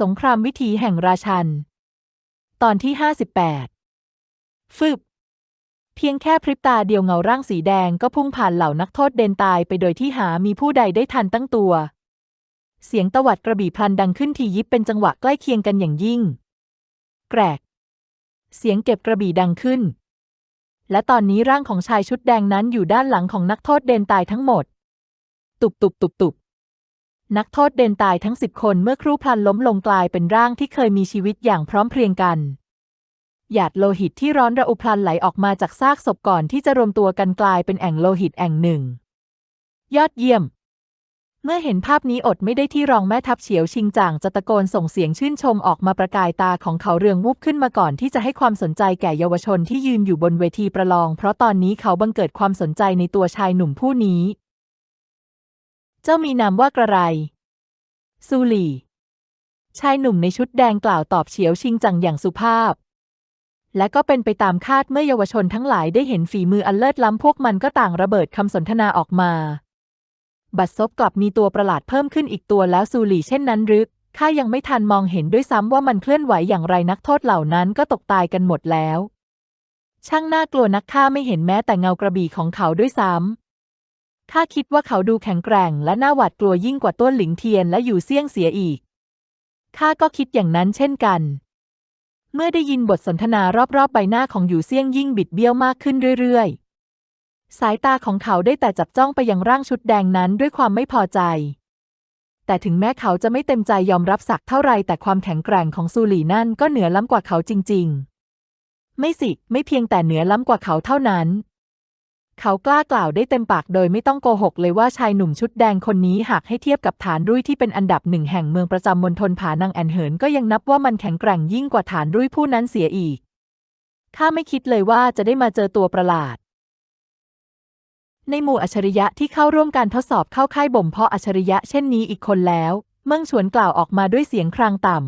สงครามวิถีแห่งราชัน ตอนที่58ฟึบเพียงแค่พริบตาเดียวเงาร่างสีแดงก็พุ่งผ่านเหล่านักโทษเดนตายไปโดยที่หามีผู้ใดได้ทันตั้งตัว เสียงตวัดกระบี่พลันดังขึ้นทียิบเป็นจังหวะใกล้เคียงกันอย่างยิ่ง แกรก เสียงเก็บกระบี่ดังขึ้น และตอนนี้ร่างของชายชุดแดงนั้นอยู่ด้านหลังของนักโทษเดนตายทั้งหมด ตุบตุบตุบตุบ นักโทษเดนตายทั้งสิบคนเมื่อครู่พลันล้มลงกลายเป็นร่างที่เคยมีชีวิตอย่างพร้อมเพรียงกัน หยาดโลหิตที่ร้อนระอุพลันไหลออกมาจากซากศพก่อนที่จะรวมตัวกันกลายเป็นแอ่งโลหิตแอ่งหนึ่ง ยอดเยี่ยม เมื่อเห็นภาพนี้อดไม่ได้ที่รองแม่ทัพเฉียวชิงจ่างจะตะโกนส่งเสียงชื่นชมออกมาประกายตาของเขาเรืองวูบขึ้นมาก่อนที่จะให้ความสนใจแก่เยาวชนที่ยืนอยู่บนเวทีประลอง เพราะตอนนี้เขาบังเกิดความสนใจในตัวชายหนุ่มผู้นี้ เจ้ามีนามว่ากระไร ซูหลี่ ชายหนุ่มในชุดแดงกล่าวตอบเฉียวชิงจังอย่างสุภาพ และก็เป็นไปตามคาดเมื่อเยาวชนทั้งหลายได้เห็นฝีมืออันเลิศล้ำพวกมันก็ต่างระเบิดคำสนทนาออกมา บัดซบกลับมีตัวประหลาดเพิ่มขึ้นอีกตัวแล้วซูหลี่เช่นนั้นหรือข้ายังไม่ทันมองเห็นด้วยซ้ำว่ามันเคลื่อนไหวอย่างไรนักโทษเหล่านั้นก็ตกตายกันหมดแล้ว ช่างน่ากลัวนักข้าไม่เห็นแม้แต่เงากระบี่ของเขาด้วยซ้ำ ข้าคิดว่าเขาดูแข็งแกร่งและน่าหวาดกลัวยิ่งกว่าต้นหลิงเทียนและอยู่เซี่ยงเสียอีก ข้าก็คิดอย่างนั้นเช่นกัน เมื่อได้ยินบทสนทนารอบๆ ใบหน้าของอยู่เซี่ยงยิ่งบิดเบี้ยวมากขึ้นเรื่อยๆ สายตาของเขาได้แต่จับจ้องไปยังร่างชุดแดงนั้นด้วยความไม่พอใจ แต่ถึงแม้เขาจะไม่เต็มใจยอมรับสักเท่าไรแต่ความแข็งแกร่งของซูหลี่นั่นก็เหนือล้ำกว่าเขาจริง ๆ ไม่สิ ไม่เพียงแต่เหนือล้ำกว่าเขาเท่านั้น เขากล้ากล่าวได้เต็มปากโดยไม่ต้องโกหกเลยว่าชายหนุ่มชุดแดงคนนี้หากให้เทียบกับฐานรุ่ยที่เป็นอันดับหนึ่งแห่งเมืองประจำมณฑลผานังแอนเหินก็ยังนับว่ามันแข็งแกร่งยิ่งกว่าฐานรุ่ยผู้นั้นเสียอีก ข้าไม่คิดเลยว่าจะได้มาเจอตัวประหลาด ในหมู่อัจฉริยะที่เข้าร่วมการทดสอบเข้าค่ายบ่มเพาะอัจฉริยะเช่นนี้อีกคนแล้ว เมิ่งฉวนกล่าวออกมาด้วยเสียงครางต่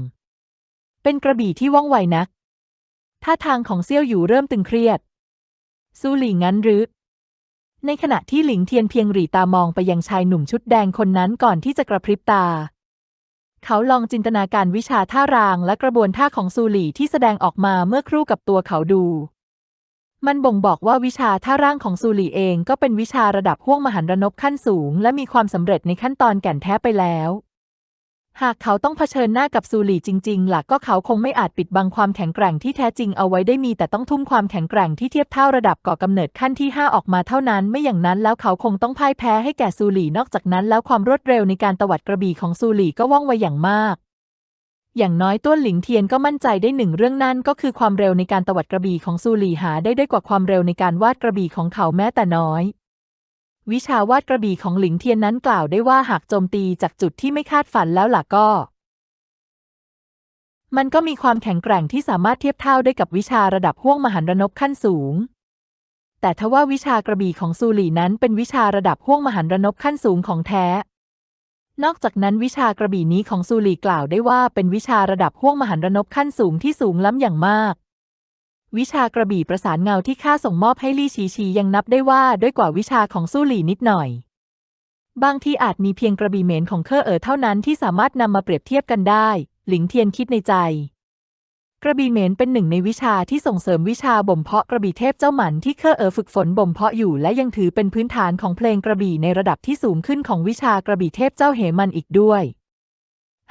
ำเป็นกระบี่ที่ว่องไวนักท่าทางของเซี่ยวอยู่เริ่มตึงเครียดสู้หลี่งั้นหรือ ในขณะที่หลิงเทียนเพียงหรีตามองไปยังชายหนุ่มชุดแดงคนนั้นก่อนที่จะกระพริบตา เขาลองจินตนาการวิชาท่ารางและกระบวนท่าของซูหลี่ที่แสดงออกมาเมื่อครู่กับตัวเขาดู มันบ่งบอกว่าวิชาท่าร่างของซูหลี่เองก็เป็นวิชาระดับห้วงมหันรนบขั้นสูง และมีความสำเร็จในขั้นตอนแก่นแท้ไปแล้ว หากเขาต้องเผชิญหน้ากับซูหลี่จริงๆล่ะก็เขาคงไม่อาจปิดบังความแข็งแกร่งที่แท้จริงเอาไว้ได้มีแต่ต้องทุ่มความแข็งแกร่งที่เทียบเท่าระดับก่อกำเนิดขั้นที่ 5 ออกมาเท่านั้น ไม่อย่างนั้นแล้วเขาคงต้องพ่ายแพ้ให้แก่ซูหลี่นอกจากนั้นแล้วความรวดเร็วในการตวัดกระบี่ของซูหลี่ก็ว่องไวอย่างมาก อย่างน้อยต้วนหลิงเทียนก็มั่นใจได้หนึ่งเรื่องนั่นก็คือความเร็วในการตวัดกระบี่ของซูหลี่หาได้ด้วยกว่าความเร็วในการวาดกระบี่ของเขาแม้แต่น้อย วิชาวาดกระบี่ของหลิงเทียนนั้นกล่าวได้ว่าหากโจมตีจากจุดที่ไม่คาดฝันแล้วล่ะก็ มันก็มีความแข็งแกร่งที่สามารถเทียบเท่าได้กับวิชาระดับห้วงมหันรนบขั้นสูง แต่ทว่าวิชากระบี่ของซูหลี่นั้นเป็นวิชาระดับห้วงมหันรนบขั้นสูงของแท้ นอกจากนั้นวิชากระบี่นี้ของซูหลี่กล่าวได้ว่าเป็นวิชาระดับห้วงมหันรนบขั้นสูงที่สูงล้ำอย่างมาก วิชากระบี่ประสานเงาที่ข้าส่งมอบให้ลี่ชีชียังนับได้ว่าด้วยกว่าวิชาของซูหลี่นิดหน่อย บางที่อาจมีเพียงกระบี่เหมนของเคอเอ๋อเท่านั้นที่สามารถนำมาเปรียบเทียบกันได้ หลิงเทียนคิดในใจ กระบี่เหมนเป็นหนึ่งในวิชาที่ส่งเสริมวิชาบ่มเพาะกระบี่เทพเจ้าหมันที่เคอเอ๋อฝึกฝนบ่มเพาะอยู่และยังถือเป็นพื้นฐานของเพลงกระบี่ในระดับที่สูงขึ้นของวิชากระบี่เทพเจ้าเหมันอีกด้วย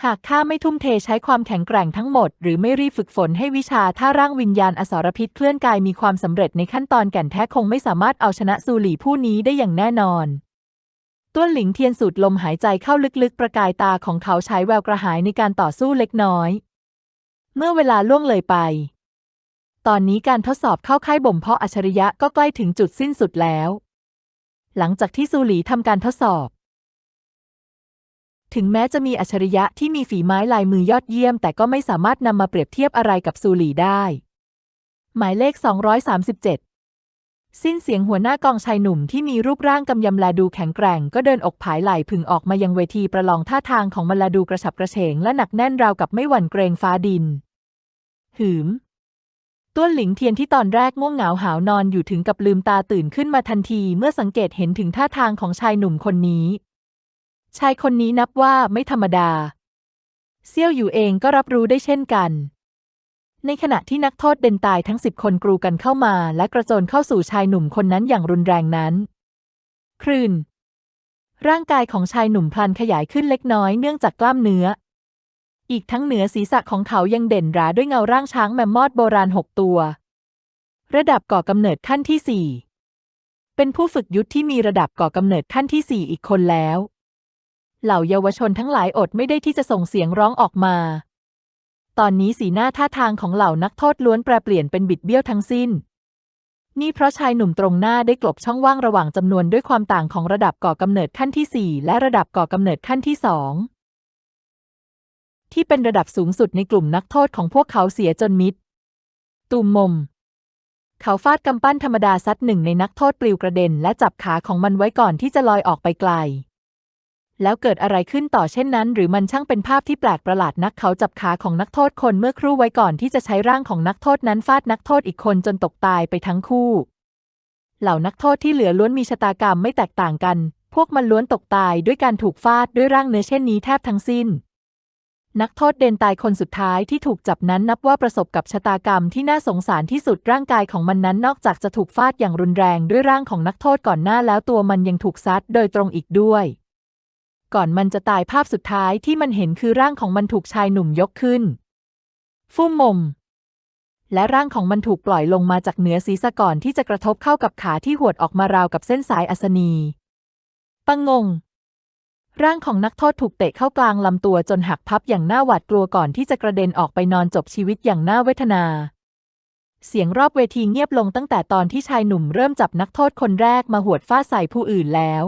หากข้าไม่ทุ่มเทใช้ความแข็งแกร่งทั้งหมด หรือไม่รีบฝึกฝนให้วิชาท่าร่างวิญญาณอสรพิษเคลื่อนกายมีความสำเร็จในขั้นตอนแก่นแท้คงไม่สามารถเอาชนะซูหลี่ผู้นี้ได้อย่างแน่นอน ต้วนหลิงเทียนสูดลมหายใจเข้าลึกๆ ประกายตาของเขาใช้แววกระหายในการต่อสู้เล็กน้อย เมื่อเวลาล่วงเลยไป ตอนนี้การทดสอบเข้าค่ายบ่มเพาะอัจฉริยะก็ใกล้ถึงจุดสิ้นสุดแล้ว หลังจากที่ซูหลีทำการทดสอบ ถึงแม้จะมีอัจฉริยะที่มีฝีไม้ลายมือยอดเยี่ยม แต่ก็ไม่สามารถนำมาเปรียบเทียบอะไรกับซูหลีได้ หมายเลข 237 สิ้นเสียงหัวหน้ากองชายหนุ่มที่มีรูปร่างกำยำแลดูแข็งแกร่ง ก็เดินอกผายไหลพึงออกมายังเวทีประลองท่าทางของมันแลดูกระฉับกระเฉงและหนักแน่นราวกับไม่หวั่นเกรงฟ้าดิน หืมต้วนหลิงเทียนที่ตอนแรกง่วงเหงาหาวนอนอยู่ถึงกับลืมตาตื่นขึ้นมาทันทีเมื่อสังเกตเห็นถึงท่าทางของชายหนุ่มคนนี้ ชายคนนี้นับว่าไม่ธรรมดา เซี่ยวอยู่เองก็รับรู้ได้เช่นกัน ในขณะที่นักโทษเดนตายทั้งสิบคนกรูกันเข้ามา และกระโจนเข้าสู่ชายหนุ่มคนนั้นอย่างรุนแรงนั้น คลื่น ร่างกายของชายหนุ่มพลันขยายขึ้นเล็กน้อยเนื่องจากกล้ามเนื้อ อีกทั้งเหนือศีรษะของเขายังเด่นราด้วยเงาร่างช้างแมมมอดโบราณหกตัว ระดับก่อกำเนิดขั้นที่สี่เป็นผู้ฝึกยุทธที่มีระดับก่อกำเนิดขั้นที่สี่อีกคนแล้ว เหล่าเยาวชนทั้งหลายอดไม่ได้ที่จะส่งเสียงร้องออกมา ตอนนี้สีหน้าท่าทางของเหล่านักโทษล้วนแปรเปลี่ยนเป็นบิดเบี้ยวทั้งสิ้น นี่เพราะชายหนุ่มตรงหน้าได้กลบช่องว่างระหว่างจำนวนด้วยความต่างของระดับก่อกำเนิดขั้นที่ 4 และระดับก่อกำเนิดขั้นที่สองที่เป็นระดับสูงสุดในกลุ่มนักโทษของพวกเขาเสียจนมิดตูมมม เขาฟาดกำปั้นธรรมดาซัดหนึ่งในนักโทษปลิวกระเด็นและจับขาของมันไว้ก่อนที่จะลอยออกไปไกล แล้วเกิดอะไรขึ้นต่อเช่นนั้น หรือมันช่างเป็นภาพที่แปลกประหลาดนักเขาจับขาของนักโทษคนเมื่อครู่ไว้ก่อนที่จะใช้ร่างของนักโทษนั้นฟาดนักโทษอีกคนจนตกตายไปทั้งคู่ เหล่านักโทษที่เหลือล้วนมีชะตากรรมไม่แตกต่างกัน พวกมันล้วนตกตายด้วยการถูกฟาดด้วยร่างเนื้อเช่นนี้แทบทั้งสิ้น นักโทษเดนตายคนสุดท้ายที่ถูกจับนั้นนับว่าประสบกับชะตากรรมที่น่าสงสารที่สุดร่างกายของมันนั้นนอกจากจะถูกฟาดอย่างรุนแรงด้วยร่างของนักโทษก่อนหน้าแล้วตัวมันยังถูกซัดโดยตรงอีกด้วย ก่อนมันจะตายภาพสุดท้ายที่มันเห็นคือร่างของมันถูกชายหนุ่มยกขึ้น ฟุ่มมม และร่างของมันถูกปล่อยลงมาจากเหนือศีรษะก่อนที่จะกระทบเข้ากับขาที่หวดออกมาราวกับเส้นสายอัศนีปังงง ร่างของนักโทษถูกเตะเข้ากลางลำตัวจนหักพับอย่างน่าหวาดกลัวก่อนที่จะกระเด็นออกไปนอนจบชีวิตอย่างน่าเวทนาเสียงรอบเวทีเงียบลงตั้งแต่ตอนที่ชายหนุ่มเริ่มจับนักโทษคนแรกมาหวดฟาดใส่ผู้อื่นแล้ว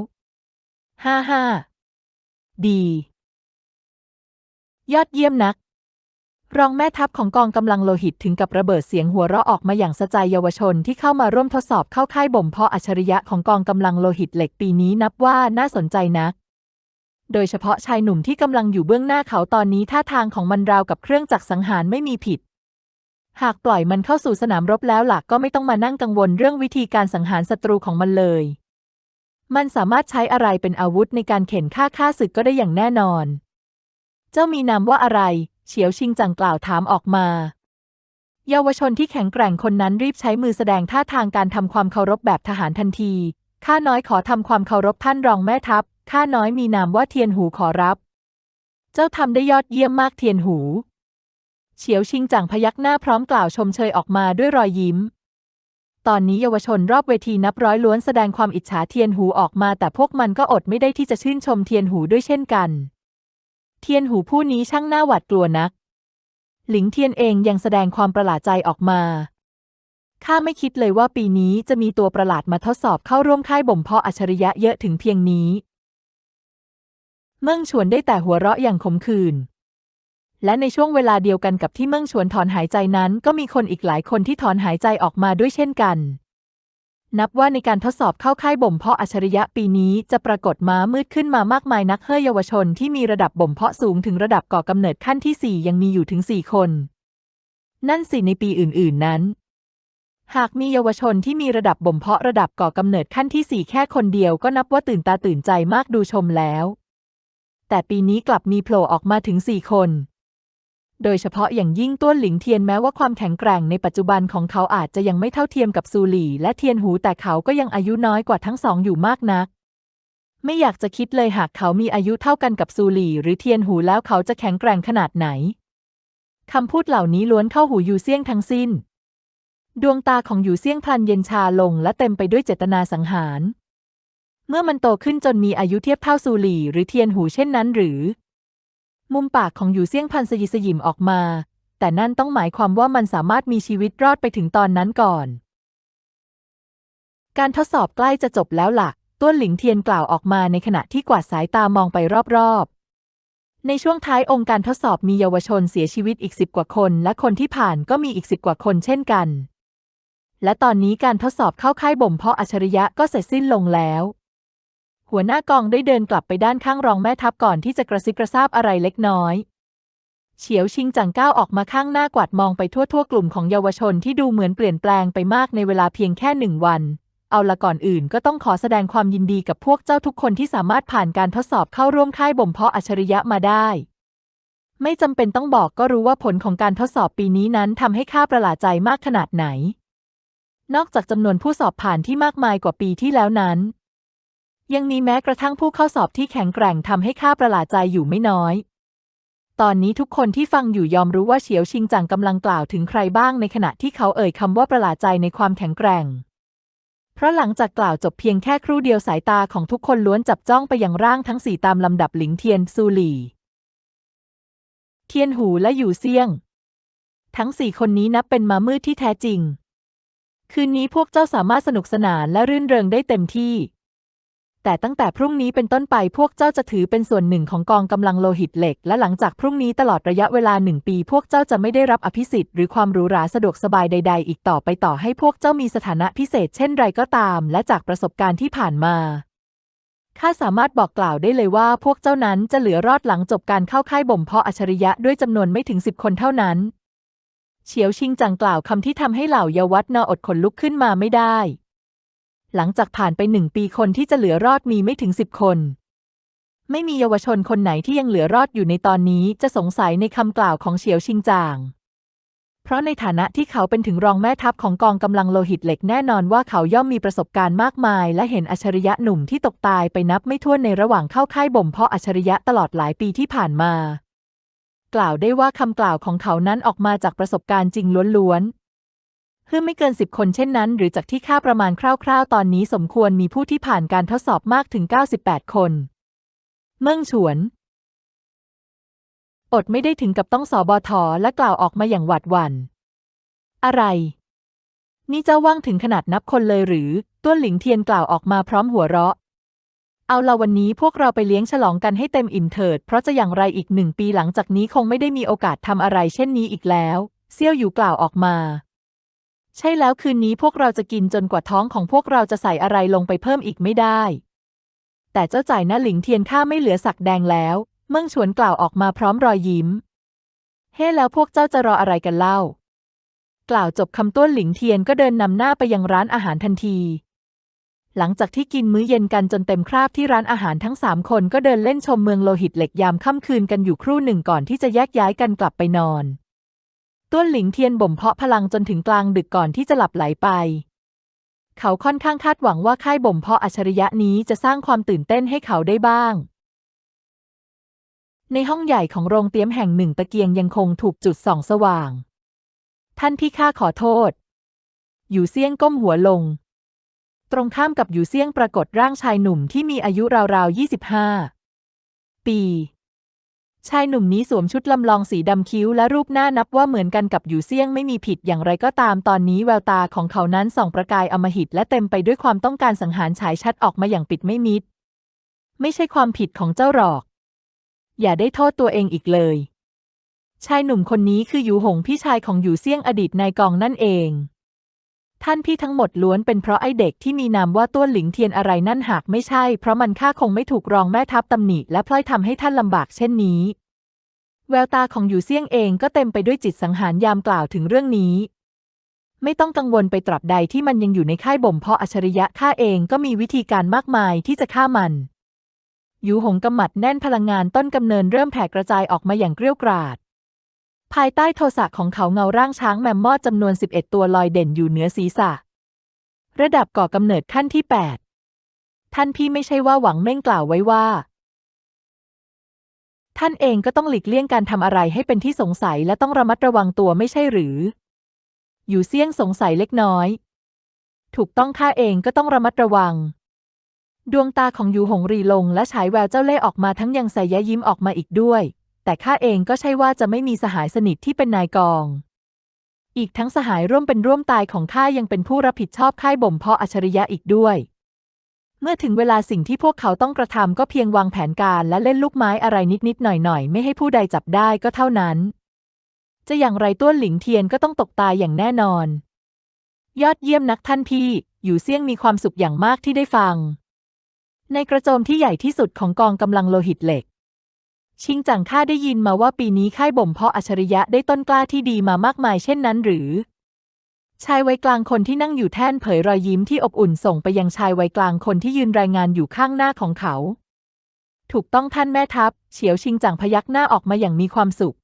ห้าห้า ดี ยอดเยี่ยมนัก รองแม่ทัพของกองกำลังโลหิตถึงกับระเบิดเสียงหัวเราะออกมาอย่างสะใจเยาวชนที่เข้ามาร่วมทดสอบเข้าค่ายบ่มเพาะอัจฉริยะของกองกำลังโลหิตเหล็กปีนี้นับว่าน่าสนใจนัก โดยเฉพาะชายหนุ่มที่กำลังอยู่เบื้องหน้าเขาตอนนี้ท่าทางของมันราวกับเครื่องจักรสังหารไม่มีผิดหากปล่อยมันเข้าสู่สนามรบแล้วหลักก็ไม่ต้องมานั่งกังวลเรื่องวิธีการสังหารศัตรูของมันเลย มันสามารถใช้อะไรเป็นอาวุธในการเข็นฆ่าฆ่าศึกก็ได้อย่างแน่นอน เจ้ามีนามว่าอะไร เฉียวชิงจังกล่าวถามออกมา เยาวชนที่แข็งแกร่งคนนั้นรีบใช้มือแสดงท่าทางการทำความเคารพแบบทหารทันที ข้าน้อยขอทำความเคารพท่านรองแม่ทัพ ข้าน้อยมีนามว่าเทียนหูขอรับ เจ้าทำได้ยอดเยี่ยมมากเทียนหู เฉียวชิงจังพยักหน้าพร้อมกล่าวชมเชยออกมาด้วยรอยยิ้ม ตอนนี้เยาวชนรอบเวทีนับร้อยล้วนแสดงความอิจฉาเทียนหูออกมา แต่พวกมันก็อดไม่ได้ที่จะชื่นชมเทียนหูด้วยเช่นกัน เทียนหูผู้นี้ช่างน่าหวาดกลัวนัก หลิงเทียนเองยังแสดงความประหลาดใจออกมาข้าไม่คิดเลยว่าปีนี้จะมีตัวประหลาดมาทดสอบเข้าร่วมค่ายบ่มเพาะอัจฉริยะเยอะถึงเพียงนี้ เมิ่งชวนได้แต่หัวเราะอย่างขมขื่น และในช่วงเวลาเดียวกันกับที่เมิ่งชวนถอนหายใจนั้น ก็มีคนอีกหลายคนที่ถอนหายใจออกมาด้วยเช่นกัน นับว่าในการทดสอบเข้าค่ายบ่มเพาะอัจฉริยะปีนี้จะปรากฏม้ามืดขึ้นมามากมายนักเฮ้ยเยาวชนที่มีระดับบ่มเพาะสูงถึงระดับก่อกำเนิดขั้นที่ 4 ยังมีอยู่ถึง 4 คน นั่นสิในปีอื่น ๆ นั้น หากมีเยาวชนที่มีระดับบ่มเพาะระดับก่อกำเนิดขั้นที่ 4 แค่คนเดียวก็นับว่าตื่นตาตื่นใจมากดูชมแล้ว แต่ปีนี้กลับมีโผล่ออกมาถึง4คน โดยเฉพาะอย่างยิ่งต้วนหลิงเทียนแม้ว่าความแข็งแกร่งในปัจจุบันของเขาอาจจะยังไม่เท่าเทียมกับซูหลี่และเทียนหูแต่เขาก็ยังอายุน้อยกว่าทั้งสองอยู่มากนัก ไม่อยากจะคิดเลยหากเขามีอายุเท่ากันกับซูหลี่หรือเทียนหูแล้วเขาจะแข็งแกร่งขนาดไหนคำพูดเหล่านี้ล้วนเข้าหูยูเซียงทั้งสิ้น ดวงตาของยูเซียงพลันเย็นชาลงและเต็มไปด้วยเจตนาสังหาร เมื่อมันโตขึ้นจนมีอายุเทียบเท่าซูหลี่หรือเทียนหูเช่นนั้นหรือ มุมปากของหยูเซี่ยงพันสยิสยิมออกมา แต่นั่นต้องหมายความว่ามันสามารถมีชีวิตรอดไปถึงตอนนั้นก่อน การทดสอบใกล้จะจบแล้วล่ะต้วนหลิงเทียนกล่าวออกมาในขณะที่กวาดสายตามองไปรอบๆ ในช่วงท้ายองค์การทดสอบมีเยาวชนเสียชีวิตอีกสิบกว่าคน และคนที่ผ่านก็มีอีกสิบกว่าคนเช่นกัน และตอนนี้การทดสอบเข้าค่ายบ่มเพาะอัจฉริยะก็เสร็จสิ้นลงแล้ว หัวหน้ากองได้เดินกลับไปด้านข้างรองแม่ทัพก่อนที่จะกระซิบกระซาบอะไรเล็กน้อยเฉียวชิงจังก้าวออกมาข้างหน้ากวาดมองไปทั่วทั่วกลุ่มของเยาวชนที่ดูเหมือนเปลี่ยนแปลงไปมากในเวลาเพียงแค่หนึ่งวัน เอาละก่อนอื่นก็ต้องขอแสดงความยินดีกับพวกเจ้าทุกคนที่สามารถผ่านการทดสอบเข้าร่วมค่ายบ่มเพาะอัจฉริยะมาได้ ไม่จำเป็นต้องบอกก็รู้ว่าผลของการทดสอบปีนี้นั้นทำให้ข้าประหลาดใจมากขนาดไหน นอกจากจำนวนผู้สอบผ่านที่มากมายกว่าปีที่แล้วนั้น ยังมีแม้กระทั่งผู้เข้าสอบที่แข็งแกร่งทำให้ข้าประหลาดใจอยู่ไม่น้อย ตอนนี้ทุกคนที่ฟังอยู่ยอมรู้ว่าเฉียวชิงจังกำลังกล่าวถึงใครบ้างในขณะที่เขาเอ่ยคำว่าประหลาดใจในความแข็งแกร่ง เพราะหลังจากกล่าวจบเพียงแค่ครู่เดียวสายตาของทุกคนล้วนจับจ้องไปยังร่างทั้งสี่ตามลำดับหลิงเทียนซูหลี่ เทียนหูและหยูเซียง ทั้งสี่คนนี้นับเป็นมามืดที่แท้จริง คืนนี้พวกเจ้าสามารถสนุกสนานและรื่นเริงได้เต็มที่ แต่ตั้งแต่พรุ่งนี้เป็นต้นไปพวกเจ้าจะถือเป็นส่วนหนึ่งของกองกำลังโลหิตเหล็ก และหลังจากพรุ่งนี้ตลอดระยะเวลาหนึ่งปี พวกเจ้าจะไม่ได้รับอภิสิทธิ์หรือความหรูหราสะดวกสบายใด ๆ อีกต่อไปต่อให้พวกเจ้ามีสถานะพิเศษเช่นไรก็ตาม และจากประสบการณ์ที่ผ่านมาข้าสามารถบอกกล่าวได้เลยว่าพวกเจ้านั้นจะเหลือรอดหลังจบการเข้าค่ายบ่มเพาะอัจฉริยะด้วยจำนวนไม่ถึงสิบคนเท่านั้น เฉียวชิงจังกล่าวคำที่ทำให้เหล่าเยาวัดนออดขนลุกขึ้นมาไม่ได้ หลังจากผ่านไปหนึ่งปีคนที่จะเหลือรอดมีไม่ถึงสิบคน ไม่มีเยาวชนคนไหนที่ยังเหลือรอดอยู่ในตอนนี้จะสงสัยในคำกล่าวของเฉียวชิงจาง เพราะในฐานะที่เขาเป็นถึงรองแม่ทัพของกองกำลังโลหิตเหล็กแน่นอนว่าเขาย่อมมีประสบการณ์มากมาย และเห็นอัจฉริยะหนุ่มที่ตกตายไปนับไม่ถ้วนในระหว่างเข้าค่ายบ่มเพาะอัจฉริยะตลอดหลายปีที่ผ่านมา กล่าวได้ว่าคำกล่าวของเขานั้นออกมาจากประสบการณ์จริงล้วน ๆคือไม่เกินสิบคนเช่นนั้น หรือจากที่ค่าประมาณคร่าวๆ ตอนนี้สมควรมีผู้ที่ผ่านการทดสอบมากถึง 98 คน เมิ่งฉวน อดไม่ได้ถึงกับต้องสอบอทอและกล่าวออกมาอย่างหวาดหวัน่น อะไร นี่เจ้าว่างถึงขนาดนับคนเลยหรือ ต้วนหลิงเทียนกล่าวออกมาพร้อมหัวเราะ เอาละวันนี้พวกเราไปเลี้ยงฉลองกันให้เต็มอิ่มเถิด เพราะจะอย่างไรอีกหนึ่งปีหลังจากนี้คงไม่ได้มีโอกาสทำอะไรเช่นนี้อีกแล้ว เซี่ยวอยู่กล่าวออกมา ใช่แล้วคืนนี้พวกเราจะกินจนกว่าท้องของพวกเราจะใส่อะไรลงไปเพิ่มอีกไม่ได้ แต่เจ้าจ่ายนะหลิงเทียนข้าไม่เหลือสักแดงแล้ว เมิ่งฉวนกล่าวออกมาพร้อมรอยยิ้ม เฮ้ แล้วพวกเจ้าจะรออะไรกันเล่า กล่าวจบคำต้วนหลิงเทียนก็เดินนำหน้าไปยังร้านอาหารทันที หลังจากที่กินมื้อเย็นกันจนเต็มคราบที่ร้านอาหารทั้งสามคนก็เดินเล่นชมเมืองโลหิตเหล็กยามค่ำคืนกันอยู่ครู่หนึ่งก่อนที่จะแยกย้ายกันกลับไปนอน ต้วนหลิงเทียนบ่มเพาะพลังจนถึงกลางดึกก่อนที่จะหลับไหลไป เขาค่อนข้างคาดหวังว่าค่ายบ่มเพาะอัจฉริยะนี้จะสร้างความตื่นเต้นให้เขาได้บ้าง ในห้องใหญ่ของโรงเตรียมแห่งหนึ่งตะเกียงยังคงถูกจุดส่องสว่าง ท่านพี่ข้าขอโทษ อยู่เซี่ยงก้มหัวลง ตรงข้ามกับอยู่เซี่ยงปรากฏร่างชายหนุ่มที่มีอายุราวๆ25ปี ชายหนุ่มนี้สวมชุดลำลองสีดำคิ้วและรูปหน้านับว่าเหมือนกันกับอยู่เซี่ยงไม่มีผิดอย่างไรก็ตามตอนนี้แววตาของเขานั้นส่องประกายอมหิตและเต็มไปด้วยความต้องการสังหารฉายชัดออกมาอย่างปิดไม่มิด ไม่ใช่ความผิดของเจ้าหรอก อย่าได้โทษตัวเองอีกเลย ชายหนุ่มคนนี้คือหยูหงพี่ชายของหยูเซี่ยงอดีตนายกองนั่นเอง ท่านพี่ทั้งหมดล้วนเป็นเพราะไอเด็กที่มีนามว่าต้วนหลิงเทียนอะไรนั่นหากไม่ใช่ เพราะมันค่าคงไม่ถูกรองแม่ทัพตำหนิและพลอยทำให้ท่านลำบากเช่นนี้ แววตาของหยูเซี่ยงเองก็เต็มไปด้วยจิตสังหารยามกล่าวถึงเรื่องนี้ ไม่ต้องกังวลไปตราบใดที่มันยังอยู่ในค่ายบ่มเพาะอัจฉริยะข้าเองก็มีวิธีการมากมายที่จะฆ่ามันยูหงกำหมัดแน่นพลังงานต้นกำเนิดเริ่มแผ่กระจายออกมาอย่างเกลี้ยวกราด ภายใต้โทสะของเขาเงาร่างช้างแมมมอดจำนวน 11 ตัวลอยเด่นอยู่เหนือศีรษะ ระดับก่อกำเนิดขั้นที่ 8 ท่านพี่ไม่ใช่ว่าหวังเม่งกล่าวไว้ว่า ท่านเองก็ต้องหลีกเลี่ยงการทำอะไรให้เป็นที่สงสัยและต้องระมัดระวังตัวไม่ใช่หรือ อยู่เซี่ยงสงสัยเล็กน้อย ถูกต้องข้าเองก็ต้องระมัดระวัง ดวงตาของยูหงรีลงและฉายแววเจ้าเล่ห์ออกมาทั้งยังใส่ยะยิ้มออกมาอีกด้วย แต่ข้าเองก็ใช่ว่าจะไม่มีสหายสนิทที่เป็นนายกอง อีกทั้งสหายร่วมเป็นร่วมตายของข้ายังเป็นผู้รับผิดชอบค่ายบ่มเพาะอัจฉริยะอีกด้วย เมื่อถึงเวลาสิ่งที่พวกเขาต้องกระทำก็เพียงวางแผนการและเล่นลูกไม้อะไรนิดๆหน่อยๆ ไม่ให้ผู้ใดจับได้ก็เท่านั้น จะอย่างไรต้วนหลิงเทียนก็ต้องตกตายอย่างแน่นอน ยอดเยี่ยมนักท่านพี่อยู่เซี่ยงมีความสุขอย่างมากที่ได้ฟัง ในกระโจมที่ใหญ่ที่สุดของกองกำลังโลหิตเหล็ก ชิงจังข้าได้ยินมาว่าปีนี้ค่ายบ่มเพาะอัจฉริยะได้ต้นกล้าที่ดีมามากมายเช่นนั้นหรือ ชายวัยกลางคนที่นั่งอยู่แท่นเผยรอยยิ้มที่อบอุ่นส่งไปยังชายวัยกลางคนที่ยืนรายงานอยู่ข้างหน้าของเขา ถูกต้องท่านแม่ทัพ เฉียวชิงจังพยักหน้าออกมาอย่างมีความสุข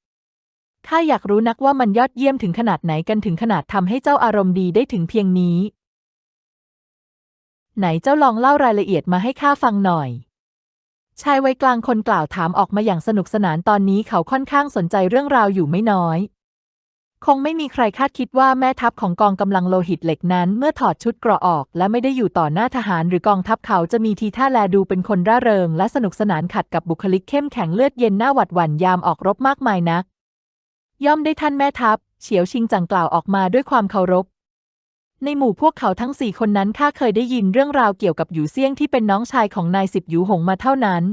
ข้าอยากรู้นักว่ามันยอดเยี่ยมถึงขนาดไหนกันถึงขนาดทำให้เจ้าอารมณ์ดีได้ถึงเพียงนี้ ไหนเจ้าลองเล่ารายละเอียดมาให้ข้าฟังหน่อย ชายวัยกลางคนกล่าวถามออกมาอย่างสนุกสนานตอนนี้เขาค่อนข้างสนใจเรื่องราวอยู่ไม่น้อย คงไม่มีใครคาดคิดว่าแม่ทัพของกองกำลังโลหิตเหล็กนั้น เมื่อถอดชุดเกราะออก และไม่ได้อยู่ต่อหน้าทหารหรือกองทัพเขาจะมีทีท่าแลดูเป็นคนร่าเริง และสนุกสนานขัดกับบุคลิกเข้มแข็งเลือดเย็นหน้าหวัดหวั่นยามออกรบมากมายนัก ย่อมได้ท่านแม่ทัพเฉียวชิงจังกล่าวออกมาด้วยความเคารพ ในหมู่พวกเขาทั้งสี่คนนั้นข้าเคยได้ยินเรื่องราวเกี่ยวกับหยูเซี่ยงที่เป็นน้องชายของนายสิบหยูหงมาเท่านั้น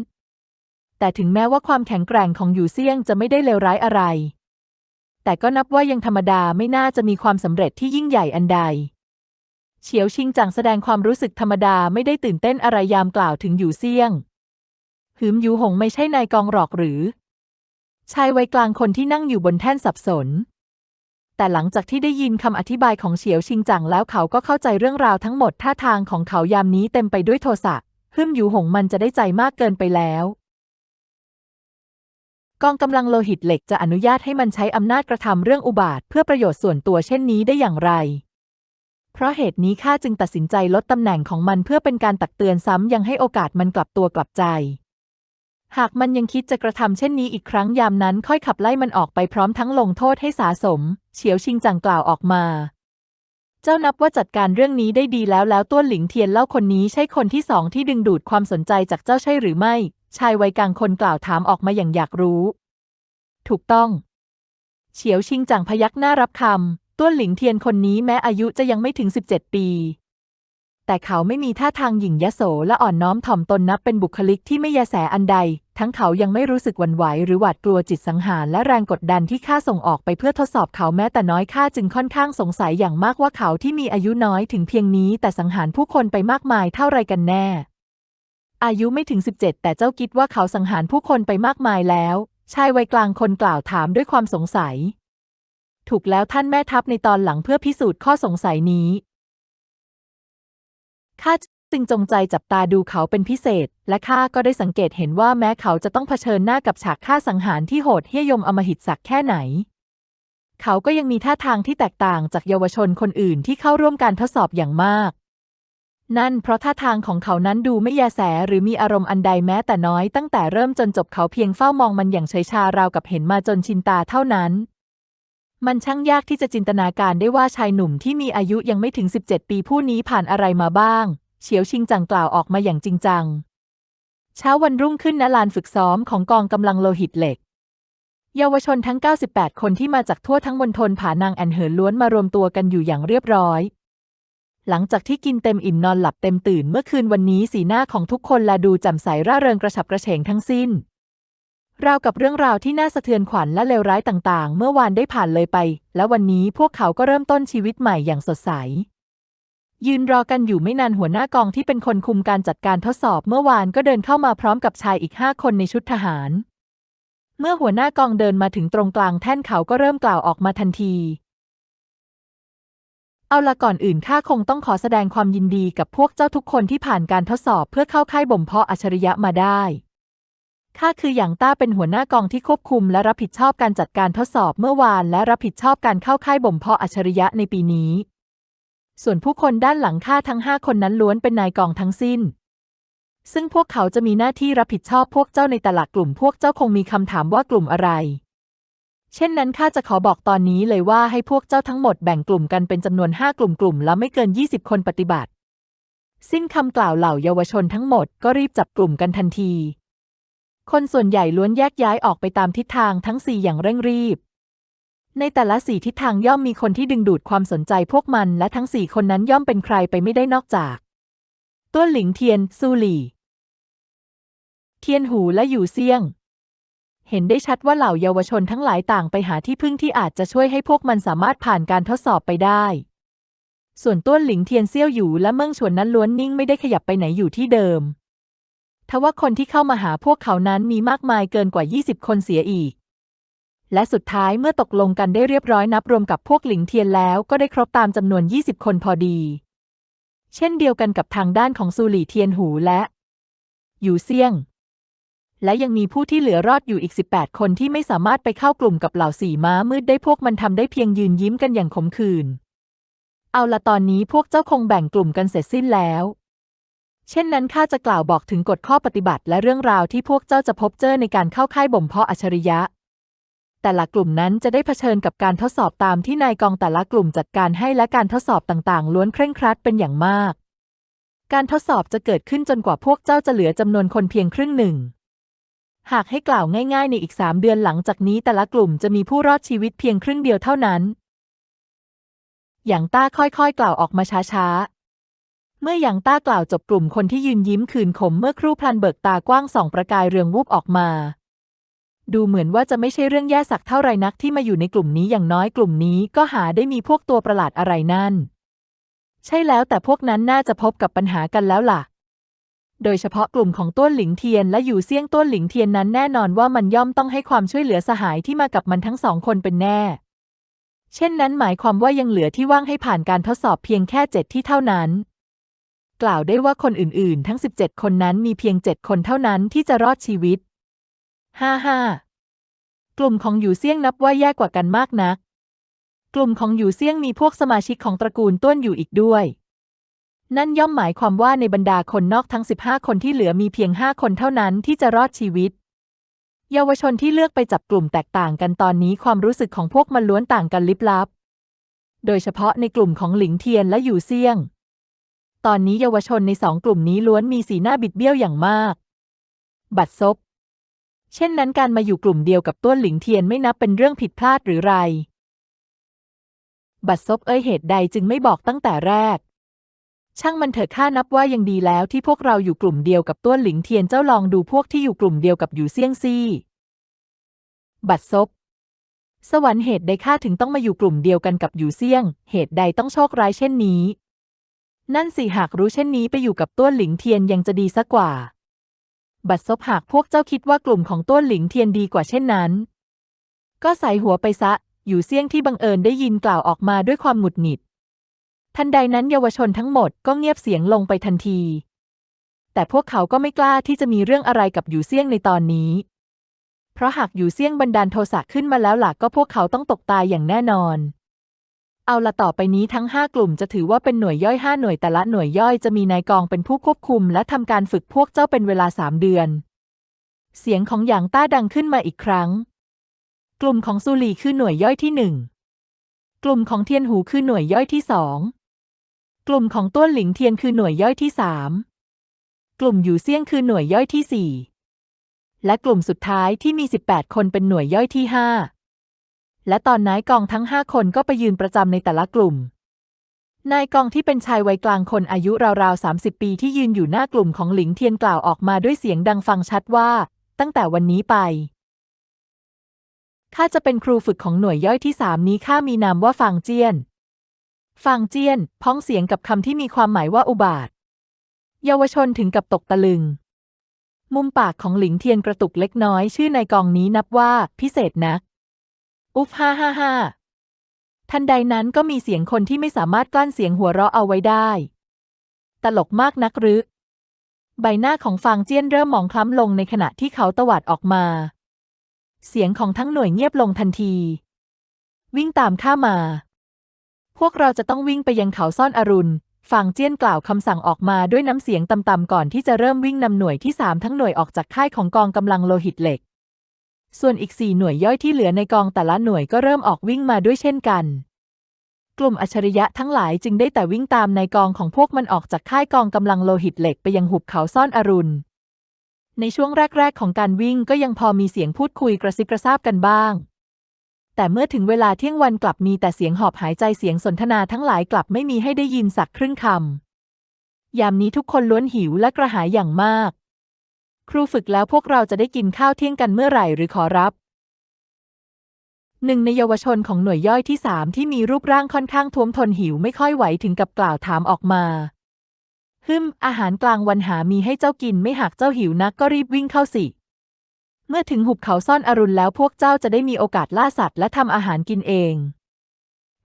แต่ถึงแม้ว่าความแข็งแกร่งของหยูเซี่ยงจะไม่ได้เลวร้ายอะไร แต่ก็นับว่ายังธรรมดาไม่น่าจะมีความสำเร็จที่ยิ่งใหญ่อันใด เฉียวชิงจังแสดงความรู้สึกธรรมดาไม่ได้ตื่นเต้นอะไรยามกล่าวถึงหยูเซี่ยง หืมหยูหงไม่ใช่นายกองหรอกหรือ ชายวัยกลางคนที่นั่งอยู่บนแท่นสับสน แต่หลังจากที่ได้ยินคำอธิบายของเฉียวชิงจังแล้วเขาก็เข้าใจเรื่องราวทั้งหมดท่าทางของเขายามนี้เต็มไปด้วยโทสะฮึมหยูหงมันจะได้ใจมากเกินไปแล้ว กองกำลังโลหิตเหล็กจะอนุญาตให้มันใช้อำนาจกระทำเรื่องอุบาทเพื่อประโยชน์ส่วนตัวเช่นนี้ได้อย่างไร เพราะเหตุนี้ข้าจึงตัดสินใจลดตำแหน่งของมันเพื่อเป็นการตักเตือนซ้ำยังให้โอกาสมันกลับตัวกลับใจ หากมันยังคิดจะกระทำเช่นนี้อีกครั้งยามนั้นค่อยขับไล่มันออกไปพร้อมทั้งลงโทษให้สาสม เฉียวชิงจังกล่าวออกมา เจ้านับว่าจัดการเรื่องนี้ได้ดีแล้วแล้วต้วนหลิงเทียนเล่าคนนี้ใช่คนที่สองที่ดึงดูดความสนใจจากเจ้าใช่หรือไม่ ชายวัยกลางคนกล่าวถามออกมาอย่างอยากรู้ ถูกต้อง เฉียวชิงจังพยักหน้ารับคำต้วนหลิงเทียนคนนี้แม้อายุจะยังไม่ถึง 17 ปี แต่เขาไม่มีท่าทางหยิ่งยโสและอ่อนน้อมถ่อมตนนับเป็นบุคลิกที่ไม่ยแสอันใด ทั้งเขายังไม่รู้สึกหวั่นไหวหรือหวาดกลัวจิตสังหารและแรงกดดันที่ข้าส่งออกไปเพื่อทดสอบเขาแม้แต่น้อยข้าจึงค่อนข้างสงสัยอย่างมากว่าเขาที่มีอายุน้อยถึงเพียงนี้ แต่สังหารผู้คนไปมากมายเท่าไรกันแน่ อายุไม่ถึง 17 แต่เจ้าคิดว่าเขาสังหารผู้คนไปมากมายแล้ว ชายวัยกลางคนกล่าวถามด้วยความสงสัย ถูกแล้วท่านแม่ทัพในตอนหลังเพื่อพิสูจน์ข้อสงสัยนี้ ข้าจึงจงใจจับตาดูเขาเป็นพิเศษ และข้าก็ได้สังเกตเห็นว่าแม้เขาจะต้องเผชิญหน้ากับฉากฆ่าสังหารที่โหดเหี้ยยมอมหิตสักแค่ไหน เขาก็ยังมีท่าทางที่แตกต่างจากเยาวชนคนอื่นที่เข้าร่วมการทดสอบอย่างมาก นั่นเพราะท่าทางของเขานั้นดูไม่ยาแสหรือมีอารมณ์อันใดแม้แต่น้อยตั้งแต่เริ่มจนจบเขาเพียงเฝ้ามองมันอย่างเฉยชาราวกับเห็นมาจนชินตาเท่านั้น มันช่างยากที่จะจินตนาการได้ว่าชายหนุ่มที่มีอายุยังไม่ถึง 17 ปีผู้นี้ผ่านอะไรมาบ้าง เฉียวชิงจังกล่าวออกมาอย่างจริงจัง เช้าวันรุ่งขึ้นณลานฝึกซ้อมของกองกำลังโลหิตเหล็ก เยาวชนทั้ง 98 คนที่มาจากทั่วทั้งมณฑลผานางแอนเหินล้วนมารวมตัวกันอยู่อย่างเรียบร้อย หลังจากที่กินเต็มอิ่มนอนหลับเต็มตื่นเมื่อคืนวันนี้สีหน้าของทุกคนละดูแจ่มใสร่าเริงกระฉับกระเฉงทั้งสิ้น ราวกับเรื่องราวที่น่าสะเทือนขวัญและเลวร้ายต่างๆ เมื่อวานได้ผ่านเลยไป และวันนี้พวกเขาก็เริ่มต้นชีวิตใหม่อย่างสดใส ยืนรอกันอยู่ไม่นานหัวหน้ากองที่เป็นคนคุมการจัดการทดสอบเมื่อวานก็เดินเข้ามาพร้อมกับชายอีกห้าคนในชุดทหาร เมื่อหัวหน้ากองเดินมาถึงตรงกลางแท่นเขาก็เริ่มกล่าวออกมาทันที เอาละก่อนอื่นข้าคงต้องขอแสดงความยินดีกับพวกเจ้าทุกคนที่ผ่านการทดสอบเพื่อเข้าค่ายบ่มเพาะอัจฉริยะมาได้ ข้าคือหยางต้าเป็นหัวหน้ากองที่ควบคุม และรับผิดชอบการจัดการทดสอบเมื่อวาน และรับผิดชอบการเข้าค่ายบ่มเพาะอัจฉริยะในปีนี้ ส่วนผู้คนด้านหลังข้าทั้งห้าคนนั้นล้วนเป็นนายกองทั้งสิ้น ซึ่งพวกเขาจะมีหน้าที่รับผิดชอบพวกเจ้าในแต่ละกลุ่มพวกเจ้าคงมีคำถามว่ากลุ่มอะไร เช่นนั้นข้าจะขอบอกตอนนี้เลยว่าให้พวกเจ้าทั้งหมดแบ่งกลุ่มกันเป็นจำนวนห้ากลุ่มกลุ่มแล้วไม่เกิน 20 คนปฏิบัติ สิ้นคำกล่าวเหล่าเยาวชนทั้งหมดก็รีบจับกลุ่มกันทันที คนส่วนใหญ่ล้วนแยกย้ายออกไปตามทิศทางทั้งสี่อย่างเร่งรีบ ในแต่ละสี่ทิศทางย่อมมีคนที่ดึงดูดความสนใจพวกมัน และทั้งสี่คนนั้นย่อมเป็นใครไปไม่ได้นอกจากต้วหลิงเทียน ซูหลี่ เทียนหูและหยูเซียง เห็นได้ชัดว่าเหล่าเยาวชนทั้งหลายต่างไปหาที่พึ่งที่อาจจะช่วยให้พวกมันสามารถผ่านการทดสอบไปได้ ส่วนต้วนหลิงเทียนเซี่ยวหยูและเมิ่งฉวนนั้นล้วนนิ่งไม่ได้ขยับไปไหนอยู่ที่เดิม ทว่าคนที่เข้ามาหาพวกเขานั้นมีมากมายเกินกว่า 20 คนเสียอีก และสุดท้ายเมื่อตกลงกันได้เรียบร้อยนับรวมกับพวกหลิงเทียนแล้วก็ได้ครบตามจำนวน 20 คนพอดี เช่นเดียวกันกับทางด้านของซูหลี่เทียนหูและหยูเซียง และยังมีผู้ที่เหลือรอดอยู่อีก 18 คนที่ไม่สามารถไปเข้ากลุ่มกับเหล่าสีม้ามืดได้พวกมันทำได้เพียงยืนยิ้มกันอย่างขมขื่นเอาละตอนนี้พวกเจ้าคงแบ่งกลุ่มกันเสร็จสิ้นแล้ว เช่นนั้นข้าจะกล่าวบอกถึงกฎข้อปฏิบัติและเรื่องราวที่พวกเจ้าจะพบเจอในการเข้าค่ายบ่มเพาะอัจฉริยะ แต่ละกลุ่มนั้นจะได้เผชิญกับการทดสอบตามที่นายกองแต่ละกลุ่มจัดการให้และการทดสอบต่างๆ ล้วนเคร่งครัดเป็นอย่างมาก การทดสอบจะเกิดขึ้นจนกว่าพวกเจ้าจะเหลือจำนวนคนเพียงครึ่งหนึ่ง หากให้กล่าวง่าย ๆ ในอีกสามเดือนหลังจากนี้แต่ละกลุ่มจะมีผู้รอดชีวิตเพียงครึ่งเดียวเท่านั้น อย่างต้าค่อยๆ กล่าวออกมาช้าๆ เมื่ออย่างต้ากล่าวจบกลุ่มคนที่ยืนยิ้มคืนขมเมื่อครู่พลันเบิกตากว้างส่องประกายเรืองวูบออกมา ดูเหมือนว่าจะไม่ใช่เรื่องแย่สักเท่าไรนักที่มาอยู่ในกลุ่มนี้อย่างน้อยกลุ่มนี้ก็หาได้มีพวกตัวประหลาดอะไรนั่น ใช่แล้วแต่พวกนั้นน่าจะพบกับปัญหากันแล้วล่ะ โดยเฉพาะกลุ่มของต้วนหลิงเทียนและอยู่เซี่ยงต้วนหลิงเทียนนั้นแน่นอนว่ามันย่อมต้องให้ความช่วยเหลือสหายที่มากับมันทั้งสองคนเป็นแน่ เช่นนั้นหมายความว่ายังเหลือที่ว่างให้ผ่านการทดสอบเพียงแค่เจ็ดที่เท่านั้น กล่าวได้ว่าคนอื่นๆ ทั้ง 17 คนนั้นมีเพียงเจ็ดคนเท่านั้นที่จะรอดชีวิต ห้าห้ากลุ่มของหยูเซี่ยงนับว่าแย่กว่ากันมากนัก กลุ่มของหยูเซี่ยงมีพวกสมาชิกของตระกูลต้วนอยู่อีกด้วย นั่นย่อมหมายความว่าในบรรดาคนนอกทั้ง 15 คนที่เหลือมีเพียง 5 คนเท่านั้นที่จะรอดชีวิต เยาวชนที่เลือกไปจับกลุ่มแตกต่างกันตอนนี้ความรู้สึกของพวกมันล้วนต่างกันลิบลับ โดยเฉพาะในกลุ่มของหลิงเทียนและหยูเซี่ยง ตอนนี้เยาวชนในสองกลุ่มนี้ล้วนมีสีหน้าบิดเบี้ยวอย่างมาก บัดซบ เช่นนั้นการมาอยู่กลุ่มเดียวกับต้วนหลิงเทียนไม่นับเป็นเรื่องผิดพลาดหรือไร บัดซบเอ้ยเหตุใดจึงไม่บอกตั้งแต่แรก ช่างมันเถอะข้านับว่ายังดีแล้วที่พวกเราอยู่กลุ่มเดียวกับต้วนหลิงเทียนเจ้าลองดูพวกที่อยู่กลุ่มเดียวกับอยู่เซี่ยงซี่ บัดซบสวรรค์เหตุใดข้าถึงต้องมาอยู่กลุ่มเดียวกันกับอยู่เซี่ยง เหตุใดต้องโชคร้ายเช่นนี้ นั่นสิหากรู้เช่นนี้ไปอยู่กับต้วนหลิงเทียนยังจะดีสักกว่า บัดซบหากพวกเจ้าคิดว่ากลุ่มของต้วนหลิงเทียนดีกว่าเช่นนั้น ก็ใส่หัวไปซะ อยู่เซี่ยงที่บังเอิญได้ยินกล่าวออกมาด้วยความหงุดหงิด ทันใดนั้นเยาวชนทั้งหมดก็เงียบเสียงลงไปทันที แต่พวกเขาก็ไม่กล้าที่จะมีเรื่องอะไรกับอยู่เซี่ยงในตอนนี้ เพราะหากอยู่เซี่ยงบันดาลโทสะขึ้นมาแล้วหลักก็พวกเขาต้องตกตายอย่างแน่นอน เอาละต่อไปนี้ทั้ง 5 กลุ่มจะถือว่าเป็นหน่วยย่อย 5 หน่วยแต่ละหน่วยย่อยจะมีนายกองเป็นผู้ควบคุม และทำการฝึกพวกเจ้าเป็นเวลา 3 เดือน เสียงของหยางต้าดังขึ้นมาอีกครั้ง กลุ่มของซูหลีคือหน่วยย่อยที่หนึ่งกลุ่มของเทียนหูคือหน่วยย่อยที่สองกลุ่มของต้วนหลิงเทียนคือหน่วยย่อยที่สามกลุ่มหยูเซี่ยงคือหน่วยย่อยที่สี่และกลุ่มสุดท้ายที่มี 18 คนเป็นหน่วยย่อยที่ห้า และตอนนายกองทั้งห้าคนก็ไปยืนประจำในแต่ละกลุ่ม นายกองที่เป็นชายวัยกลางคนอายุราวๆ30 ปีที่ยืนอยู่หน้ากลุ่มของหลิงเทียนกล่าวออกมาด้วยเสียงดังฟังชัดว่า ตั้งแต่วันนี้ไปข้าจะเป็นครูฝึกของหน่วยย่อยที่สามนี้ข้ามีนามว่าฟางเจียน ฟางเจียน พ้องเสียงกับคำที่มีความหมายว่าอุบาท เยาวชนถึงกับตกตะลึง มุมปากของหลิงเทียนกระตุกเล็กน้อย ชื่อนายกองนี้นับว่าพิเศษนัก อุฟฮ่าฮ่าฮ่าทันใดนั้นก็มีเสียงคนที่ไม่สามารถกลั้นเสียงหัวเราะเอาไว้ได้ ตลกมากนักหรือ ใบหน้าของฟางเจี้ยนเริ่มหมองคล้ำลงในขณะที่เขาตวาดออกมา เสียงของทั้งหน่วยเงียบลงทันที วิ่งตามข้ามา พวกเราจะต้องวิ่งไปยังเขาซ่อนอรุณฟางเจี้ยนกล่าวคำสั่งออกมาด้วยน้ำเสียงต่ำๆก่อนที่จะเริ่มวิ่งนำหน่วยที่สามทั้งหน่วยออกจากค่ายของกองกำลังโลหิตเหล็ก ส่วนอีกสี่หน่วยย่อยที่เหลือในกองแต่ละหน่วยก็เริ่มออกวิ่งมาด้วยเช่นกัน กลุ่มอัจฉริยะทั้งหลายจึงได้แต่วิ่งตามในกองของพวกมันออกจากค่ายกองกำลังโลหิตเหล็กไปยังหุบเขาซ่อนอรุณ ในช่วงแรก ๆ ของการวิ่งก็ยังพอมีเสียงพูดคุยกระซิบกระซาบกันบ้าง แต่เมื่อถึงเวลาเที่ยงวันกลับมีแต่เสียงหอบหายใจเสียงสนทนาทั้งหลายกลับไม่มีให้ได้ยินสักครึ่งคำยามนี้ทุกคนล้วนหิวและกระหายอย่างมาก ครูฝึกแล้วพวกเราจะได้กินข้าวเที่ยงกันเมื่อไหร่หรือขอรับ หนึ่งในเยาวชนของหน่วยย่อยที่สามที่มีรูปร่างค่อนข้างท้วมทนหิวไม่ค่อยไหวถึงกับกล่าวถามออกมาฮึมอาหารกลางวันหามีให้เจ้ากินไม่หากเจ้าหิวนักก็รีบวิ่งเข้าสิ เมื่อถึงหุบเขาซ่อนอรุณแล้วพวกเจ้าจะได้มีโอกาสล่าสัตว์และทำอาหารกินเอง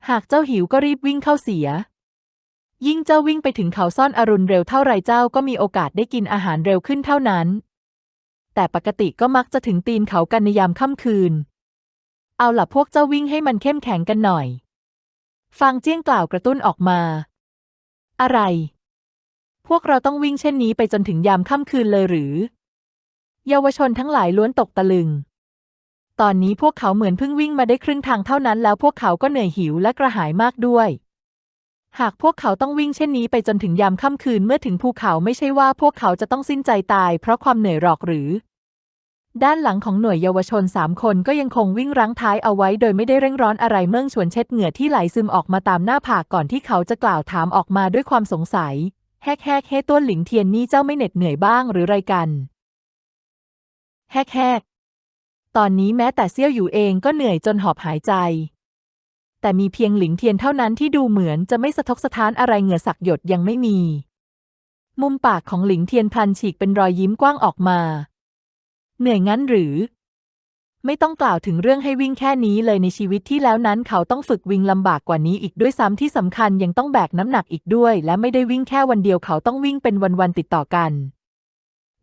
หากเจ้าหิวก็รีบวิ่งเข้าเสีย ยิ่งเจ้าวิ่งไปถึงเขาซ่อนอรุณเร็วเท่าไรเจ้าก็มีโอกาสได้กินอาหารเร็วขึ้นเท่านั้น แต่ปกติก็มักจะถึงตีนเขากันในยามค่ำคืน เอาล่ะพวกเจ้าวิ่งให้มันเข้มแข็งกันหน่อยฟังเจี้ยงกล่าวกระตุ้นออกมา อะไร พวกเราต้องวิ่งเช่นนี้ไปจนถึงยามค่ำคืนเลยหรือ เยาวชนทั้งหลายล้วนตกตะลึง ตอนนี้พวกเขาเหมือนเพิ่งวิ่งมาได้ครึ่งทางเท่านั้นแล้วพวกเขาก็เหนื่อยหิวและกระหายมากด้วย หากพวกเขาต้องวิ่งเช่นนี้ไปจนถึงยามค่ำคืนเมื่อถึงภูเขาไม่ใช่ว่าพวกเขาจะต้องสิ้นใจตายเพราะความเหนื่อยหรอกหรือ ด้านหลังของหน่วยเยาวชนสามคนก็ยังคงวิ่งรั้งท้ายเอาไว้โดยไม่ได้เร่งร้อนอะไรเมื่องชวนเช็ดเหงื่อที่ไหลซึมออกมาตามหน้าผากก่อนที่เขาจะกล่าวถามออกมาด้วยความสงสัย แฮกแฮกเฮต้วนหลิงเทียนนี่เจ้าไม่เหน็ดเหนื่อยบ้างหรือไรกันแฮกแฮกตอนนี้แม้แต่เซี่ยวอยู่เองก็เหนื่อยจนหอบหายใจ แต่มีเพียงหลิงเทียนเท่านั้นที่ดูเหมือนจะไม่สะทกสะท้านอะไรเหงื่อสักหยดยังไม่มี มุมปากของหลิงเทียนพลันฉีกเป็นรอยยิ้มกว้างออกมา เหนื่อยงั้นหรือ ไม่ต้องกล่าวถึงเรื่องให้วิ่งแค่นี้เลยในชีวิตที่แล้วนั้นเขาต้องฝึกวิ่งลำบากกว่านี้อีกด้วยซ้ำที่สำคัญยังต้องแบกน้ำหนักอีกด้วย และไม่ได้วิ่งแค่วันเดียวเขาต้องวิ่งเป็นวันๆติดต่อกัน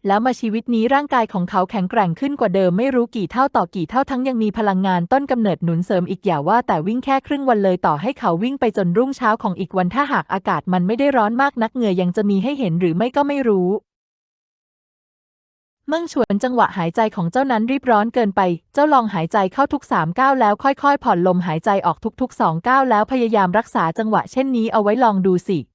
แล้วมาชีวิตนี้ร่างกายของเขาแข็งแกร่งขึ้นกว่าเดิมไม่รู้กี่เท่าต่อกี่เท่าทั้งยังมีพลังงานต้นกำเนิดหนุนเสริมอีกอย่าว่าแต่วิ่งแค่ครึ่งวันเลยต่อให้เขาวิ่งไปจนรุ่งเช้าของอีกวันถ้าหากอากาศมันไม่ได้ร้อนมากนักเหงื่อยังจะมีให้เห็นหรือไม่ก็ไม่รู้เมื่องฉวนจังหวะหายใจของเจ้านั้นรีบร้อนเกินไป เจ้าลองหายใจเข้าทุกสามก้าวแล้วค่อยๆ ผ่อนลมหายใจออกทุกๆสองก้าวแล้วพยายามรักษาจังหวะเช่นนี้เอาไว้ลองดูสิ